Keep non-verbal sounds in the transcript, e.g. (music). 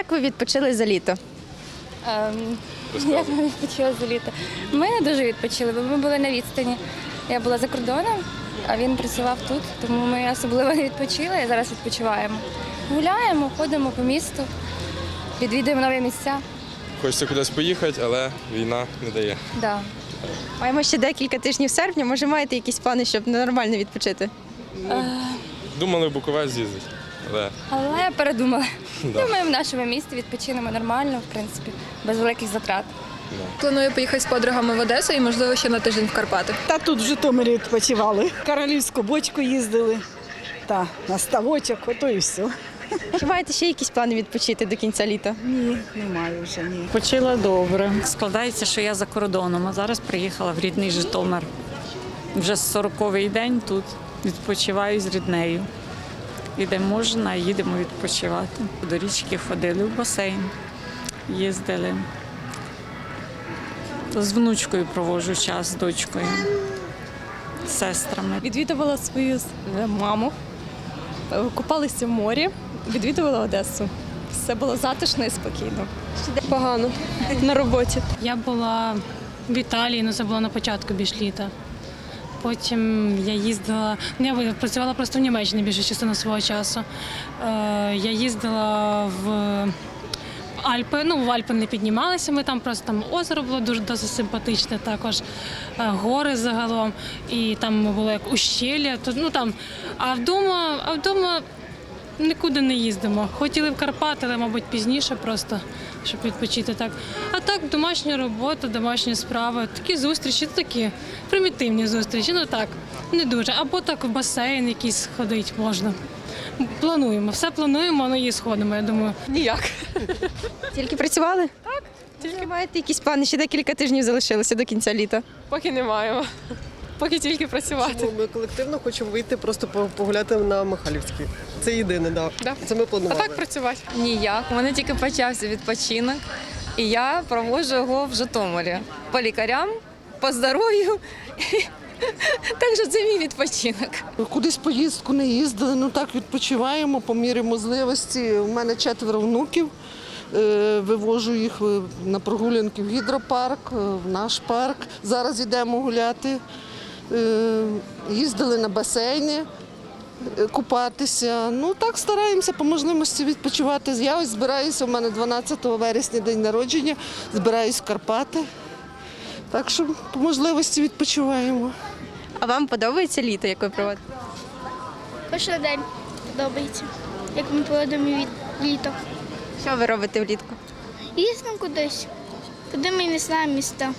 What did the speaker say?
Як ви відпочили за літо? Ем, як ми відпочили за літо? Ми не дуже відпочили, бо ми були на відстані. Я була за кордоном, а він працював тут, тому ми особливо не відпочили, а зараз відпочиваємо. Гуляємо, ходимо по місту, відвідуємо нові місця. Хочеться кудись поїхати, але війна не дає. Да. Маємо ще декілька тижнів серпня. Може, маєте якісь плани, щоб нормально відпочити? Думали в Буковель з'їздити, але Але передумали. Да. Думаю, в нашому місті відпочинемо нормально, в принципі, без великих затрат. Планую поїхати з подругами в Одесу і, можливо, ще на тиждень в Карпати. Та тут в Житомирі відпочивали. Королівську бочку їздили. Та на ставочок, ото і все. Чи маєте ще якісь плани відпочити до кінця літа? Ні, немає вже ні. Почила добре. Складається, що я за кордоном, а зараз приїхала в рідний Житомир. Вже 40-й день тут відпочиваю з ріднею. І де можна, їдемо відпочивати. До річки ходили в басейн, їздили. З внучкою проводжу час з дочкою, з сестрами. Відвідувала свою е, маму, е, купалися в морі, відвідувала Одесу. Все було затишно і спокійно. Погано на роботі. Я була в Італії, ну це було на початку більш літа. Потім я їздила, ну, я працювала просто в Німеччині більшу частину свого часу. Е, я їздила в Альпи, ну в Альпи не піднімалися, ми там просто там озеро було дуже досить симпатичне, також е, гори загалом, і там було як ущелля. Ну, там, а вдома, а вдома Нікуди не їздимо. Хотіли в Карпати, але, мабуть, пізніше просто, щоб відпочити так. А так, домашня робота, домашні справи, такі зустрічі, такі примітивні зустрічі. Ну так, не дуже. Або так в басейн якийсь ходить можна. Плануємо, все плануємо, але і сходимо, я думаю. Ніяк. Тільки працювали? Так. Тільки маєте якісь плани? Ще декілька тижнів залишилося до кінця літа. Поки не маємо. Поки тільки працювати. Чому ми колективно хочемо вийти просто погуляти на Михайлівській. Це єдине, да. Да. Це ми А так працювати. Ніяк. У мене тільки почався відпочинок, і я проводжу його в Житомирі по лікарям, по здоров'ю. (laughs) Так що це мій відпочинок. Кудись поїздку не їздили, ну так відпочиваємо по мірі можливості. У мене четверо внуків. Е, Вивожу їх е, на прогулянки в гідропарк, е, в наш парк. Зараз йдемо гуляти. Е, Їздили на басейни е, купатися. Ну так стараємося по можливості відпочивати. Я ось збираюся, у мене 12 вересня день народження, збираюсь в Карпати. Так що по можливості відпочиваємо. А вам подобається літо, як ви проводите? Кожен день подобається, як ми проводимо від літо. Що ви робите влітку? Їздимо кудись, куди ми не знаємо міста.